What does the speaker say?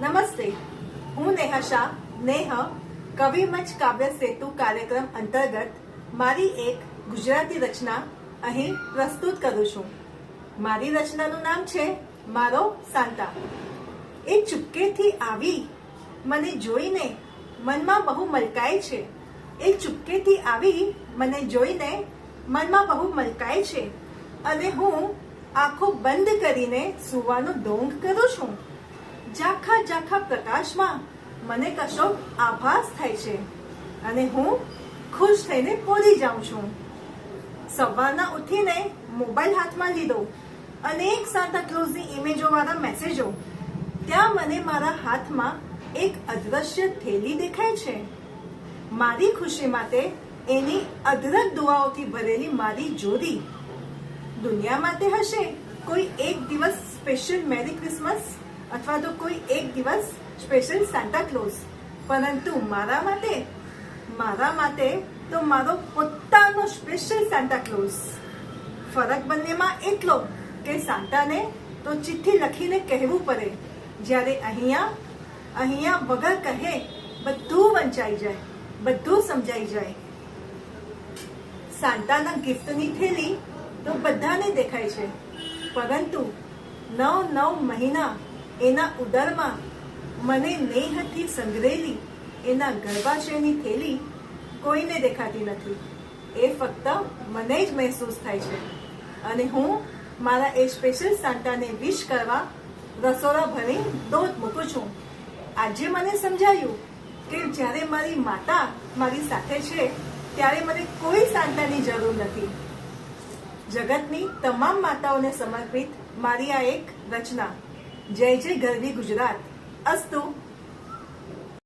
નમસ્તે. હું નેહા શાહ, નેહ, કવિ મંચ કાવ્ય સેતુ કાર્યક્રમ અંતર્ગત મારી એક ગુજરાતી રચના અહીં પ્રસ્તુત કરું છું. મારી રચનાનું નામ છે મારો સાંતા. એ ચુપકેથી આવી મને જોઈને મનમાં બહુ મલકાય છે. એ ચુપકેથી આવી મને જોઈને મનમાં બહુ મલકાય છે. અને હું આંખો બંધ કરીને સુવાનો ડોંગ કરું છું. ઝાખા ઝાખા પ્રકાશમાં મને કશો આભાસ થાય છે અને હું ખુશ થઈને પોરી જાઉં છું. સવારના ઉઠીને મોબાઈલ હાથમાં લીધો અનેક સાન્તા ક્લોઝની ઇમેજો વાળા મેસેજો ત્યાં મને મારા હાથમાં એક અદ્રશ્ય થેલી દેખાય છે. મારી ખુશી માટે એની અધરક દુઆઓથી ભરેલી મારી જોડી. દુનિયા માટે હશે કોઈ એક દિવસ સ્પેશિયલ મેરી ક્રિસમસ અથવા તો કોઈ એક દિવસ સ્પેશિયલ સાન્ટા ક્લોઝ પરંતુ મારા માટે મારા માટે તો મારો પોતાનો સ્પેશિયલ સાન્ટા ક્લોઝ ફરક બંનેમાં એટલો કે સાન્ટાને તો ચિઠ્ઠી લખીને કહેવું પડે. જ્યારે અહીંયા અહીંયા વગર કહે, બધું વંચાઈ જાય, બધું સમજાઈ જાય. સાન્ટાના ગિફ્ટની થેલી તો બધાને દેખાય છે. પરંતુ નવ નવ મહિના એના ઉદરમાં મને નેહથી સંગ્રહેલી એના ગર્ભાશયની થેલી કોઈને દેખાતી નથી. એ ફક્ત મને જ મહેસૂસ થાય છે. અને હું મારા એ સ્પેશિયલ સાન્ટાને વિશ કરવા રસોડા ભરી દોધ મૂકું છું. આજે મને સમજાયું કે જ્યારે મારી માતા મારી સાથે છે, ત્યારે મને કોઈ સાંતાની જરૂર નથી. જગતની તમામ માતાઓને સમર્પિત મારી આ એક રચના. જય જય ગરવી ગુજરાત અસ્તુ